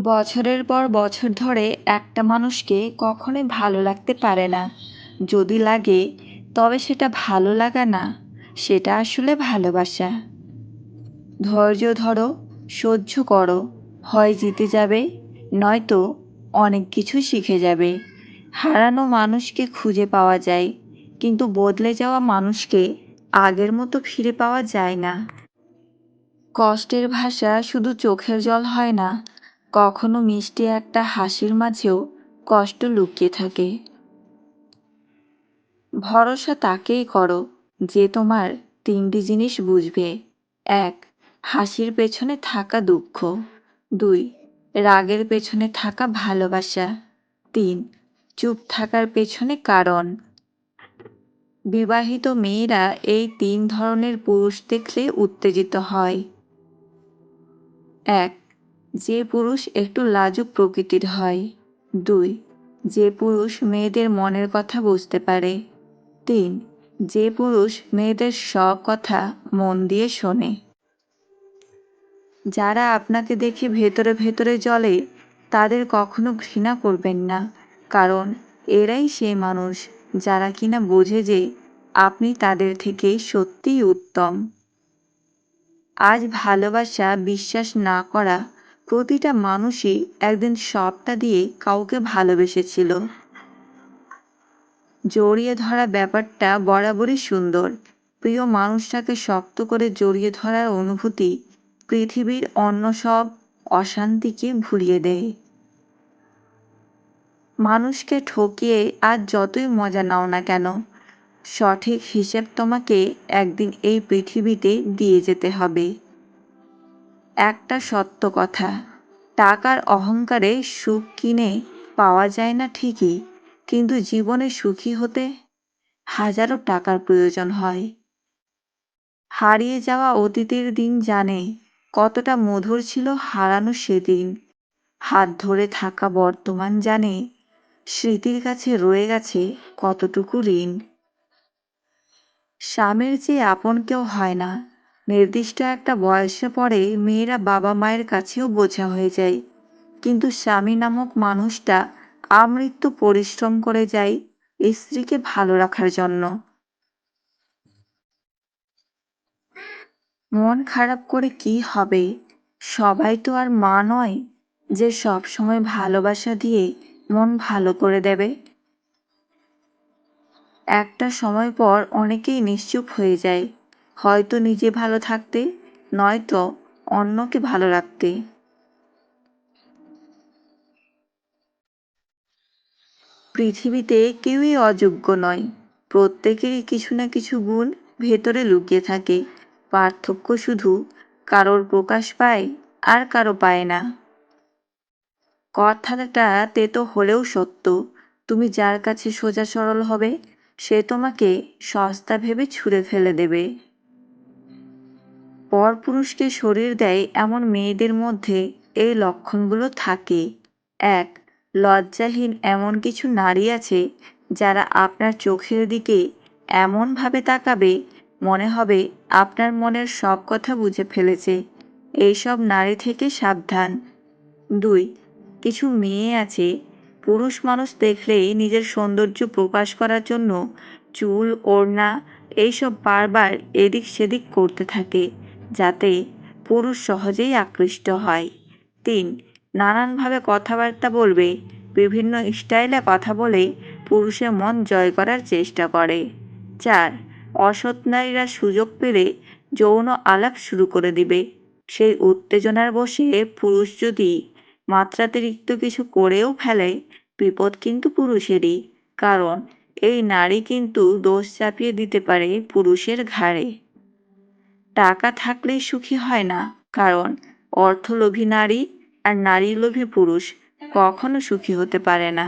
বছরের পর বছর ধরে একটা মানুষকে কখনোই ভালো লাগতে পারে না। যদি লাগে, তবে সেটা ভালো লাগা না, সেটা আসলে ভালোবাসা। ধৈর্য ধরো, সহ্য করো, হয় জিতে যাবে, নয়তো অনেক কিছু শিখে যাবে। হারানো মানুষকে খুঁজে পাওয়া যায়, কিন্তু বদলে যাওয়া মানুষকে আগের মতো ফিরে পাওয়া যায় না। কষ্টের ভাষা শুধু চোখের জল হয় না কখনো মিষ্টি একটা হাসির মাঝেও কষ্ট লুকিয়ে থাকে। ভরসা তাকেই করো যে তোমার তিনটি জিনিস বুঝবে। এক, হাসির পেছনে থাকা দুঃখ। দুই, রাগের পেছনে থাকা ভালোবাসা। তিন, চুপ থাকার পেছনে কারণ। বিবাহিত মেয়েরা এই তিন ধরনের পুরুষ দেখলে উত্তেজিত হয়। এক যে পুরুষ একটু লাজুক প্রকৃতির হয়। দুই, যে পুরুষ মেয়েদের মনের কথা বুঝতে পারে। তিন, যে পুরুষ মেয়েদের সব কথা মন দিয়ে শোনে। যারা আপনাকে দেখে ভেতরে ভেতরে জ্বলে, তাদের কখনো ঘৃণা করবেন না, কারণ এরাই সেই মানুষ যারা কিনা বোঝে যে আপনি তাদের থেকে সত্যিই উত্তম। আজ ভালোবাসা বিশ্বাস না করা প্রতিটা মানুষই একদিন সবটা দিয়ে কাউকে ভালোবেসেছিল। জড়িয়ে ধরা ব্যাপারটা বরাবরই সুন্দর। প্রিয় মানুষটাকে শক্ত করে জড়িয়ে ধরার অনুভূতি পৃথিবীর অন্য সব অশান্তিকে ভুলিয়ে দেয়। মানুষকে ঠকিয়ে আর যতই মজা নাও না কেন, সঠিক হিসেব তোমাকে একদিন এই পৃথিবীতে দিয়ে যেতে হবে। একটা সত্য কথা। টাকার অহংকারে সুখ কিনে পাওয়া যায় না ঠিকই, কিন্তু জীবনে সুখী হতে হাজারো টাকার প্রয়োজন হয়। হারিয়ে যাওয়া অতীতের দিন জানে কতটা মধুর ছিল হারানো সেদিন। হাত ধরে থাকা বর্তমান জানে স্মৃতির কাছে রয়ে গেছে কতটুকু ঋণ। স্বামীর চেয়ে আপন কেউ হয় না। নির্দিষ্ট একটা বয়সে পরে মেয়েরা বাবা মায়ের কাছেও বোঝা হয়ে যায়। কিন্তু স্বামী নামক মানুষটা আমৃত্যু পরিশ্রম করে যায় স্ত্রীকে ভালো রাখার জন্য। মন খারাপ করে কি হবে? সবাই তো আর মা নয় যে সব সময় ভালোবাসা দিয়ে মন ভালো করে দেবে। একটা সময় পর অনেকেই নিশ্চুপ হয়ে যায়। হয়তো নিজে ভালো থাকতে, নয়তো অন্যকে ভালো রাখতে। পৃথিবীতে কেউই অযোগ্য নয়। প্রত্যেকেরই কিছু না কিছু গুণ ভেতরে লুকিয়ে থাকে। পার্থক্য শুধু কারোর প্রকাশ পায় আর কারও পায় না। কথাটা তেতো হলেও সত্য। তুমি যার কাছে সোজা সরল হবে, সে তোমাকে সস্তা ভেবে ছুঁড়ে ফেলে দেবে। পরপুরুষকে শরীর দেয় এমন মেয়েদের মধ্যে এই লক্ষণগুলো থাকে। এক, লজ্জাহীন এমন কিছু নারী আছে যারা আপনার চোখের দিকে এমনভাবে তাকাবে মনে হবে আপনার মনের সব কথা বুঝে ফেলেছে। এইসব নারী থেকে সাবধান। দুই, কিছু মেয়ে আছে পুরুষ মানুষ দেখলেই নিজের সৌন্দর্য প্রকাশ করার জন্য চুল, ওড়না এইসব বারবার এদিক সেদিক করতে থাকে। যাতে পুরুষ সহজেই আকৃষ্ট হয়। তিন, নানানভাবে কথাবার্তা বলবে, বিভিন্ন স্টাইলে কথা বলে পুরুষের মন জয় করার চেষ্টা করে। চার, অসৎ নারীরা সুযোগ পেলে যৌন আলাপ শুরু করে দিবে। সেই উত্তেজনার বসে পুরুষ যদি মাত্রাতিরিক্ত কিছু করেও ফেলে, বিপদ কিন্তু পুরুষেরই। কারণ, এই নারী কিন্তু দোষ চাপিয়ে দিতে পারে পুরুষের ঘাড়ে। টাকা থাকলেই সুখী হয় না, কারণ অর্থলোভী নারী আর নারীলোভী পুরুষ কখনো সুখী হতে পারে না।